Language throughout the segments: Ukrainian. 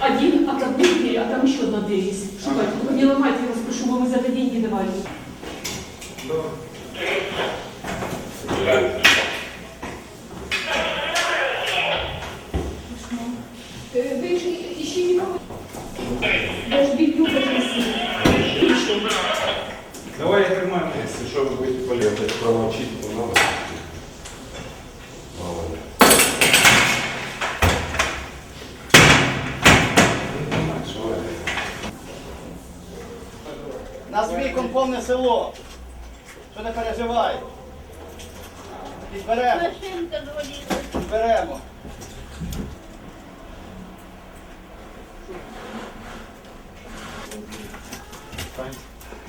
Один, а там две двери, а там еще одна дверь есть. Шукайте, только не ломайте, я вас прошу, мы за это деньги давали. Э, Вы же еще никого... тримаю, если что, вы будете полетать, промочить, надо. Мало ли. Нас віком повне село. Що не переживай. Підберемо, Машинка звалила. підберемо.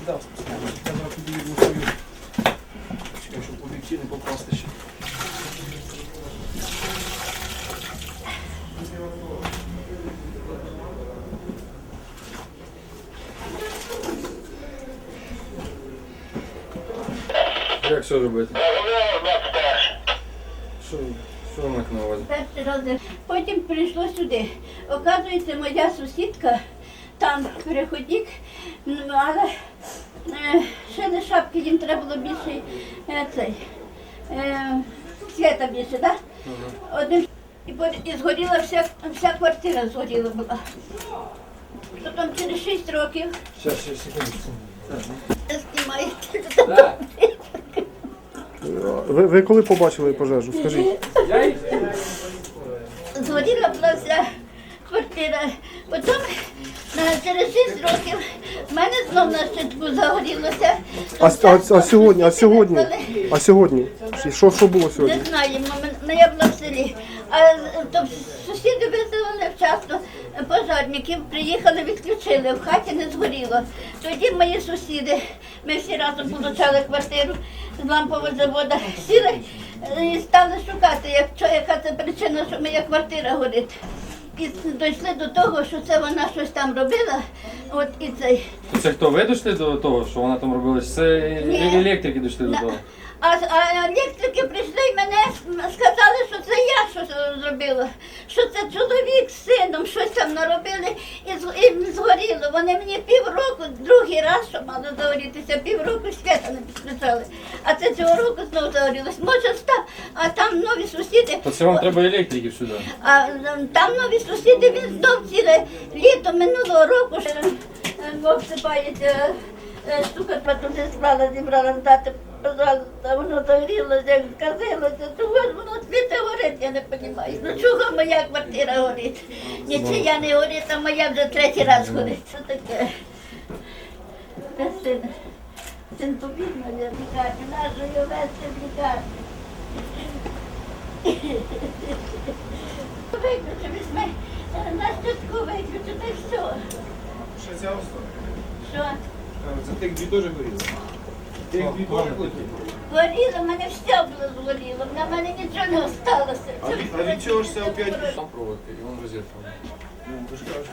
Да, спускаємо. Я свою. Чекай, щоб об'єктив не попасти ще. Як що робити? Що, що ви на увазі? Перший раз. Потім прийшло сюди. Оказується, моя сусідка, там переходник, але е, ще не шапки, їм треба було більше е, цей. Е, свята більше, так? Один і, і згоріла вся, вся квартира згоріла була. То там через 6 років Щас, ще секундочку. знімаєте. Ви, ви коли побачили пожежу? Скажіть. Згоріла була вся квартира. Потім е, через 6 років в мене знов на щитку загорілося. А, с- а, а сьогодні, а сьогодні? А сьогодні? Що, що було Не знаю, мама- ну, я була в селі. А е, то сусіди визвали вчасно пожарників, приїхали, відключили, в хаті не згоріло. Тоді мої сусіди, ми всі разом получали квартиру з лампового заводу, сіли е, і стали шукати, як, яка це причина, що моя квартира горить. І дійшли до того, що це вона щось там робила. От і цей. Це хто ви дійшли до того, що вона там робила? Чи Це Ні. електрики дійшли до того? А, а електрики прийшли і мене сказали, що це я що зробила, що це чоловік з сином щось там наробили і, з- згоріло. Вони мені півроку, другий раз, що мало загорітися, півроку свята не підключали. А це цього року знову загорілось. Може став, а там нові сусіди. То це вам треба електриків сюди. А там нові сусіди, він знов ціле літо минулого року ще е, обсипається е, штука, туди збрала, зібрала дати, пожалуйста, воно загорілося, як сказилося, ж воно світе горить, я не розумію. Ну чого моя квартира горить? Нічия не горить, а моя вже третій раз горить. Що таке? Де син? Син побіг на лікарню, нашу його вести в лікарню. Виключи, візьми, е, на щитку виключи, та й все. Ще ця осталась? Що? За тих дві горіли? Горіло, в мене все було згоріло, на мене нічого не осталося. А від- а від чого ж це опять Там проводки, і вон розетка.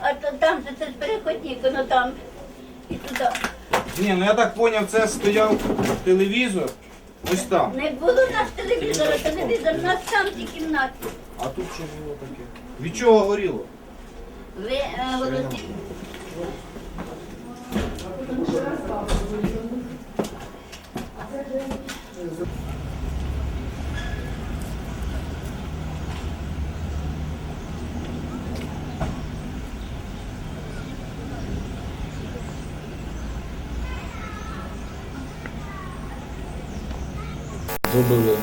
А то там же це ж переходник, воно там і туди. Ні, ну я так зрозумів, це стояв телевізор, ось там. Не було у нас телевізора, телевізор у нас там в тій кімнаті. А тут що було таке? Від чого горіло? Ви е. Зробили